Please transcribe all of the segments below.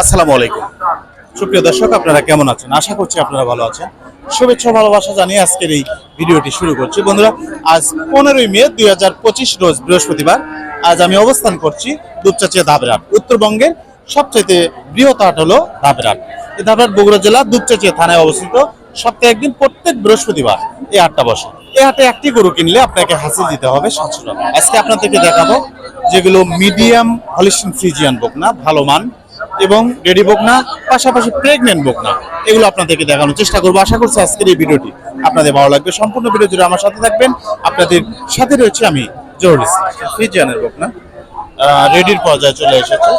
আসসালামু আলাইকুম। সুপ্রিয় দর্শক, আপনারা কেমন আছেন? আশা করছি আপনারা ভালো আছেন। শুভেচ্ছা ভালোবাসা জানিয়ে আজকের এই ভিডিওটি শুরু করছি। বন্ধুরা, আজ পনেরোই মে দুই হাজার পঁচিশ রোজ বৃহস্পতিবার। আজ আমি অবস্থান করছি দুপচাচিয়া ধাপেরহাট। উত্তরবঙ্গের সবচেয়ে বৃহৎ হাট হলো ধাপেরহাট। এই ধাপেরহাট বগুড়া জেলা দুপচাচিয়া থানায় অবস্থিত। সপ্তাহে একদিন প্রত্যেক বৃহস্পতিবার এই হাটটা বসে। এই হাটে একটি গরু কিনলে আপনাকে হাসি দিতে হবে সাতশো টাকা। আজকে আপনাদেরকে দেখাবো যেগুলো মিডিয়াম হলিস্টিন ফ্রিজিয়ান বকনা, ভালো মান এবং রেডি বকনা, পাশাপাশি প্রেগনেন্ট বকনা, এগুলো আপনাদেরকে দেখানোর চেষ্টা করব। আশা করছি আজকের এই ভিডিওটি আপনাদের ভালো লাগবে। সম্পূর্ণ ভিডিও জুড়ে আমার সাথে থাকবেন। আপনাদের সাথে রয়েছে আমি জহুর ইসলাম ফ্রিজিয়ানের বকনা। রেডির পর্যায়ে চলে এসেছে।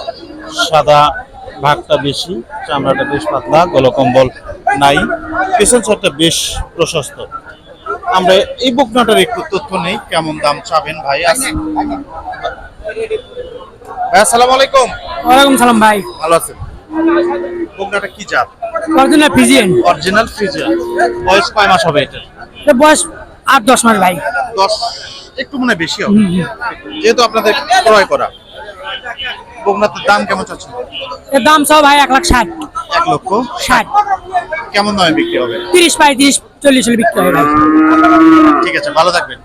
সাদা ভাগটা বেশি, চামড়াটা বেশ পাতলা, গলকম্বল নাই। পেছন সাইডটা বেশ প্রশস্ত। আমরা এই বকনাটার একটু তথ্য নেই, কেমন দাম চাবেন ভাই, আসসালামু আলাইকুম। ওয়ালাইকুম সালাম ভাই। ভালো আছেন? বকনাটা কি জাত? Original Friesian. অরিজিনাল ফ্রিজিয়ান বয়স কয় মাস হবে এটা এর বয়স আট দশ মাস ভাই। দশ একটু মনে বেশি হবে। যেহেতু আপনাদের ক্রয় করা বকনাতে দাম কেমন চাচ্ছেন? এর দাম সব ভাই এক লাখ ষাট। এক লক্ষ ষাট। কেমন দামে বিক্রি হবে? তিরিশ পঁয়ত্রিশ চল্লিশ হলে বিক্রি হবে। ভাই ঠিক আছে ভালো থাকবেন।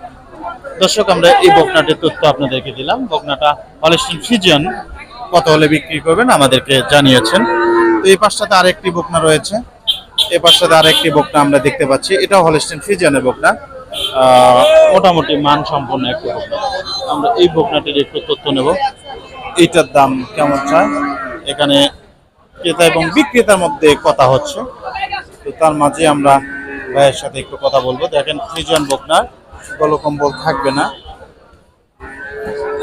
দর্শক আমরা এই বকনাটির তথ্য আপনাদেরকে দিলাম। বকনাটা হলিস্টিন ফিজিয়ান। কত হলে বিক্রি করবেন আমাদেরকে জানিয়েছেন। তো এই পাশটাতে আরেকটি বকনা রয়েছে। এই পাশটাতে আরেকটি বকনা আমরা দেখতে পাচ্ছি। এটাও হলিস্টিন ফিজিয়ানের বকনা। মোটামুটি মান সম্পন্ন একটি বকনা। আমরা এই বকনাটির একটু তথ্য নেব। এইটার দাম কেমন চায় এখানে ক্রেতা এবং বিক্রেতার মধ্যে কথা হচ্ছে। তো তার মাঝে আমরা ভাইয়ের সাথে একটু কথা বলব। দেখেন ফ্রিজিয়ান বকনার গলকম্বল থাকবে না।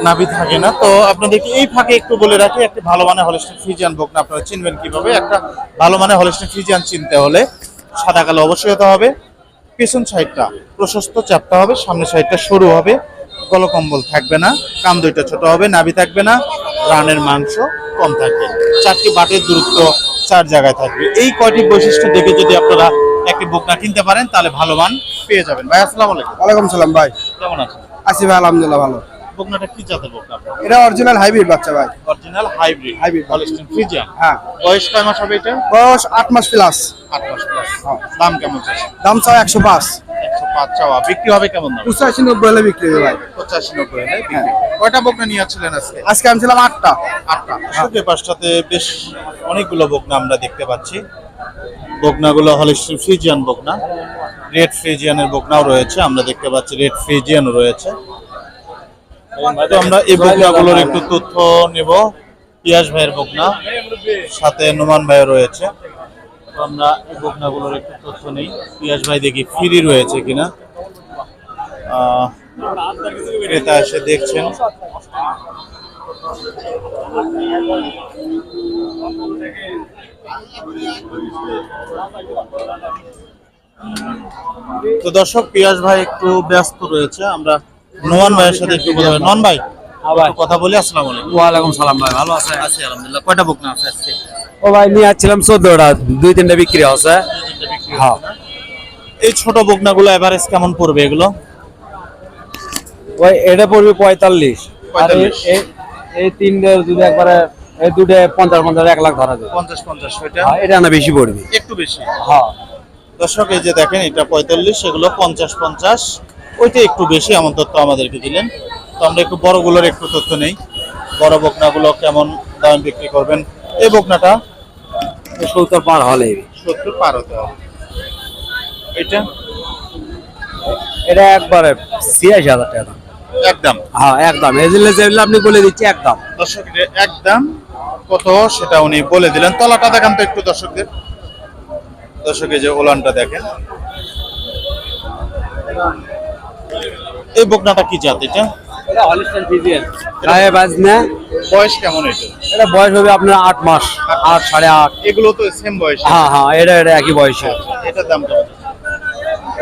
নাভি থাকে না। তো আপনাদেরকে এই ফাঁকে একটু বলে রাখি একটা ভালো মানের হলিস্টিন ফ্রিজিয়ান বকনা আপনারা চিনবেন কীভাবে? একটা ভালো মানের হলিস্টিন ফ্রিজিয়ান চিনতে হলে সাদা কালো অবশ্যই হতে হবে পেছন সাইডটা প্রশস্ত চাপটা হবে সামনের সাইডটা সরু হবে গলকম্বল থাকবে না কান দুইটা ছোট হবে নাভি থাকবে না রানের মাংস কম থাকবে। চারটি বাটের দূরত্ব চার জায়গায় থাকবে। এই কয়টি বৈশিষ্ট্য দেখে যদি আপনারা একটি বকনা কিনতে পারেন তাহলে ভালো মান পেয়ে যাবেন। ভাই আসসালামু আলাইকুম। ওয়ালাইকুম সালাম ভাই। কেমন আছেন? আছি ভাই আলহামদুলিল্লাহ ভালো। বকনাটা কি জাতের বকনা এটা অরিজিনাল হাইব্রিড বাচ্চা ভাই। Original hybrid Hybrid. Holstein Friesian হ্যাঁ। বয়স কয় মাস হবে এটা? বয়স আট মাস প্লাস আট মাস প্লাস দাম কেমন চাচ্ছে দাম চাও একশো পাঁচ। একশো পাঁচ চাওয়া। বিক্রি হবে কেমন দাম? হলে বিক্রি হবে ভাই। পঁচাশি নব্বই হলে বিক্রি। কয়টা বকনা নিয়ে আসছিলেন আজকে? আনছিলাম সুখে পাশটাতে বেশ অনেকগুলো বকনা আমরা দেখতে পাচ্ছি। বকনাগুলো হলিস্টিন ফ্রিজিয়ান বকনা রেড ফ্রিজিয়ানের বকনাও রয়েছে। আমরা দেখতে পাচ্ছি রেড ফ্রিজিয়ানও রয়েছে। তো আমরা এই বকনাগুলোর একটু তথ্য নেব। পিয়াস ভাইয়ের বকনা, সাথে নোমান ভাইও রয়েছে। তো আমরা এই বকনাগুলোর একটু তথ্য নেই। পিয়াস ভাই দেখি ফ্রি রয়েছে কিনা। ক্রেতা এসে দেখছেন। তো দর্শক পিয়াস ভাই একটু ব্যস্ত রয়েছে। আমরা নোমান ভাইয়ের সাথে একটু কথা। নন ভাই ভাই। কথা বলি আসসালামু আলাইকুম। ওয়ালাইকুম সালাম ভাই ভালো আছে আছি আলহামদুলিল্লাহ। কয়টা বকনা আছে আজকে? ও ভাই নিয়ে আসছিলাম চোদ্দটা দুই তিনটা বিক্রি হচ্ছে। হ্যাঁ। এই ছোট বকনাগুলো এভারেজ কেমন পড়বে এগুলো? ওই এটা পড়বে পঁয়তাল্লিশ। আর এই- 45 এই- এই তিনটে যদি একবারে এই দুটো পঞ্চাশ পঞ্চাশ এক লাখ ধরা যায়। পঞ্চাশ পঞ্চাশ হ্যাঁ, এটা না বেশি পড়বে। একটু বেশি। হ্যাঁ। দর্শক এই যে দেখেন এটা পঁয়তাল্লিশ এগুলো পঞ্চাশ পঞ্চাশ। ওইটা একটু বেশি এমন তথ্য আমাদেরকে দিলেন। তো আমরা একটু বড়গুলোর একটু তথ্য নেই। বড় বকনাগুলো কেমন দাম বিক্রি করবেন? এই বকনাটা সত্তর পার হলে। সত্তর পার হতে হবে। এটা এটা একবারে ছিয়াশি হাজার টাকা দাম। একদম। হ্যাঁ একদম। এজেলে যেগুলো আপনি বলে দিচ্ছি একদম। দর্শক এটা একদম কত সেটা উনি বলে দিলেন। তলাটা দেখান তো একটু দর্শকদের। দর্শক এই যে ওলানটা দেখেন। এই বকনাটা কি জাত এটা? গায়ে বয়স কেমন এটা? এটা বয়স হবে আপনার আট মাস। আট সাড়ে আট। এগুলো তো সেম বয়স। হ্যাঁ হ্যাঁ এটা এটা একই বয়সে। এটার দাম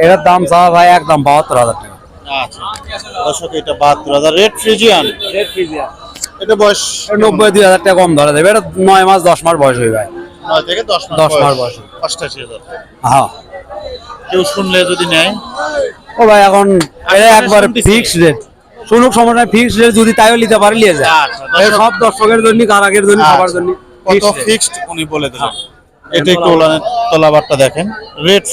এটার দাম চাওয়া ভাই একদম বাহাত্তর হাজার টাকা। আচ্ছা। দর্শক এটা বাহাত্তর হাজার। রেড ফ্রিজিয়ান এটা বয়স? নব্বই দুই হাজার টাকা কম ধরা দেবে এটা নয় মাস দশ মাস বয়স হয়ে ভাই নয় থেকে দশ মাস দশ মাস বয়স। বয়স। অষ্টাশি হাজার। হ্যাঁ। কেউ শুনলে যদি নেয়? ও ভাই এখন এটা একবার। ফিক্সড রেট শুনুক ফিক্সড রেট যদি তাইও নিতে পারে নিয়ে যায়। আচ্ছা, সব দর্শকের জন্য কারাগের জন্য আচ্ছা। সবার জন্য কত ফিক্সড উনি বলে দিলেন। এটা একটু ওলানের তলাবারটা দেখেন। রেড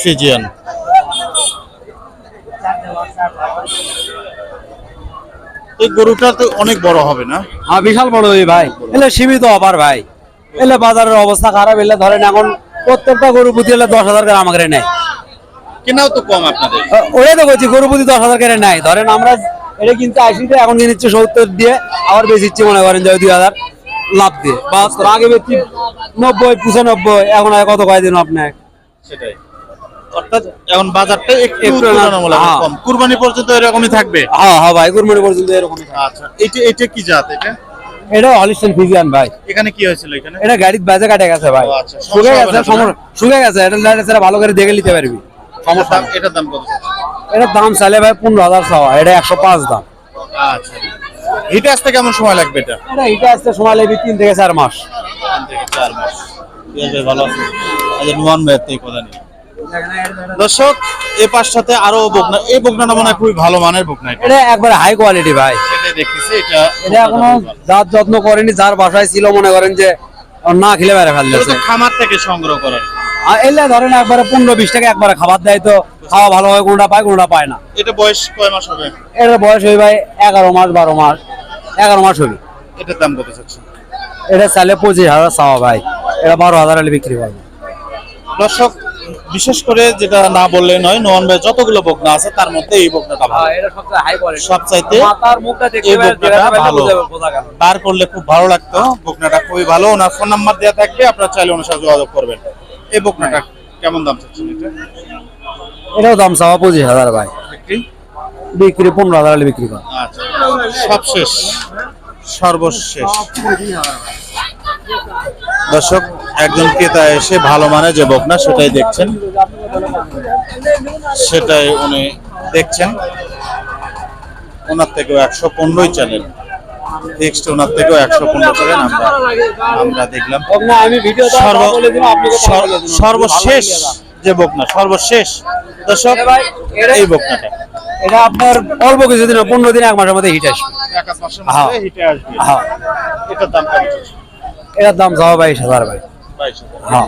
এই গরুটা তো অনেক বড় হবে না? হ্যাঁ বিশাল বড় ওই ভাই। এলে সীমিত অফার ভাই। এলে বাজারের অবস্থা খারাপ এলে ধরেন এখন প্রত্যেকটা গরু পুঁতি এলে দশ হাজার করে আমাকে নেয়। কেনাও তো কম আপনাদের। ওটাই তো বলছি গরু দশ হাজার করে নেয় ধরেন আমরা এটা কিনতে আশিতে এখন কিনছি সত্তর দিয়ে আবার মনে করেন যে দুই হাজার লাভ দিয়ে। বা আগে নব্বই পঁচানব্বই এখন আর কত আপনার সেটাই। অর্থাৎ এখন বাজারটা একটু হ্যাঁ। কম। কুরবানি পর্যন্ত এরকমই থাকবে? হ্যাঁ হ্যাঁ ভাই কুরবানি পর্যন্ত এরকমই। আচ্ছা এটা এটা কি জাত এটা? এটা হলিস্টেন ফিজিয়ান ভাই। এখানে কি হয়েছিল এখানে? এটা গাড়ির বাজে কাটে গেছে ভাই। আচ্ছা, শুকে গেছে তো? শুকে গেছে এটা লাইটে ভালো করে দেখে নিতে পারবি। এটার দাম এটার দাম কত? এটার দাম চাইলে ভাই পনেরো হাজার চাওয়া এটা একশো পাঁচ দাম। আচ্ছা। হিটে আসতে কেমন সময় লাগবে এটা? এটা এটা আসতে সময় লাগবে তিন থেকে চার মাস। তিন থেকে চার মাস। ভালো আছে আচ্ছা নুয়ান ভাইয়ের থেকে কথা নেই দর্শক এই পাশটাতে আরও বকনা এই বকনাটা মনে হয় খুবই ভালো মানের বকনা এটা। এটা একবারে হাই কোয়ালিটি ভাই। সেটাই দেখতেছি এটা এটা এখনও যার যত্ন করেনি যার বাসায় ছিল মনে করেন যে না খেলে বেড়ে খামার থেকে সংগ্রহ করেন আর এলে ধরেন একবারে পনেরো বিশ টাকা একবারে খাবার দেয় তো খাওয়া ভালো হয় কোনটা পায় কোনটা পায় না। এটা বয়স কয় মাস হবে? এটার বয়স হই ভাই এগারো মাস বারো মাস এগারো মাস হবি এটার দাম কত এটা চাইলে পঁচিশ হাজার চাওয়া ভাই। এটা বারো হাজার হলে বিক্রি করবে দর্শক বিশেষ করে যেটা না বললে নয় নোয়ান ভাই যতগুলো বকনা আছে তার মধ্যে এই বকনাটা ভালো। সবচাইতে দেখতে এই বকনাটা ভালো। বার করলে খুব ভালো লাগতো। বকনাটা খুবই ভালো। ওনার ফোন নাম্বার দেওয়া থাকবে আপনার চাইলে ওনার সাথে যোগাযোগ করবেন। এই বকনাটা কেমন দাম চাচ্ছেন এটা? এটাও দাম চাওয়া পঁচিশ হাজার ভাই। বিক্রি? পনেরো হাজার হলে বিক্রি করে আচ্ছা সব সর্বশেষ। দর্শক একজন ক্রেতা এসে ভালো মানে যে বকনা সেটাই দেখছেন। সেটাই উনি দেখছেন। ওনার থেকেও একশো পনেরোই চ্যানেল নেক্সট ওনার থেকেও একশো পনেরো আমরা আমরা দেখলাম। সর্বশেষ যে বকনা সর্বশেষ। দর্শক এই বকনাটা। এটা আপনার অল্প কিছুদিন পনেরো দিন এক মাসের মধ্যে হিট আসবে। এক আধ মাসের হ্যাঁ। মধ্যে হিটে আসবে। হ্যাঁ। এটার দাম চাওয়া বাইশ হাজার ভাই। হ্যাঁ।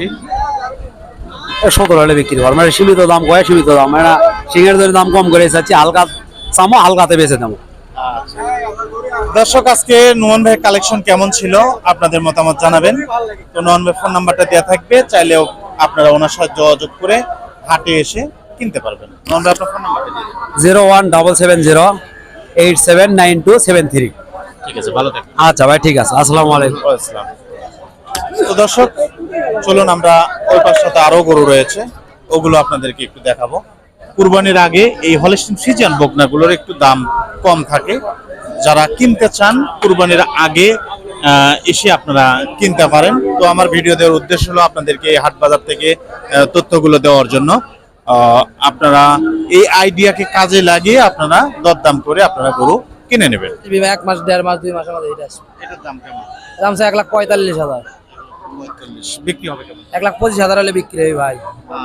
সতেরো হলে বিক্রি করব। মানে সীমিত দাম কয় সীমিত দাম? মানে সিংহের দাম কম করে চাচ্ছি হালকা চামো হালকাতে বেঁচে দেবো। দর্শক আজকে নোমান ভাই কালেকশন কেমন ছিল? আপনাদের মতামত জানাবেন। তো নোমান ভাই ফোন নাম্বারটা দেওয়া থাকবে চাইলেও আপনারা ওনার সাথে যোগাযোগ করে হাটে এসে কিনতে পারবেন। নোমান ভাই আপনার ফোন নাম্বারটা দিয়ে। Zero one double seven zero eight seven nine two seven three. ঠিক আছে ভালো থাকবেন। আচ্ছা ভাই ঠিক আছে আসসালামু আলাইকুম। আসসালাম। তো দর্শক চলুন আমরা ওই পাশটাতে আরও গরু রয়েছে ওগুলো আপনাদেরকে একটু দেখাবো। কুরবানির আগে এই হলিস্টিন ফিজিয়ান বকনাগুলোর একটু দাম কম থাকে যারা কিনতে চান কুরবানির আগে এসে আপনারা কিনতে পারেন। তো আমার ভিডিও দেওয়ার উদ্দেশ্য হলো আপনাদেরকে এই হাট বাজার থেকে তথ্যগুলো দেওয়ার জন্য। আপনারা এই আইডিয়াকে কাজে লাগিয়ে আপনারা দরদাম করে আপনারা গরু কিনে নেবেন। এক মাস দেড় মাস দুই মাসের মধ্যে এটা এটার দাম কেমন? দাম এক লাখ পঁয়তাল্লিশ হাজার। বিক্রি হবে এক লাখ পঁচিশ হাজার হলে বিক্রি হবে ভাই। আচ্ছা।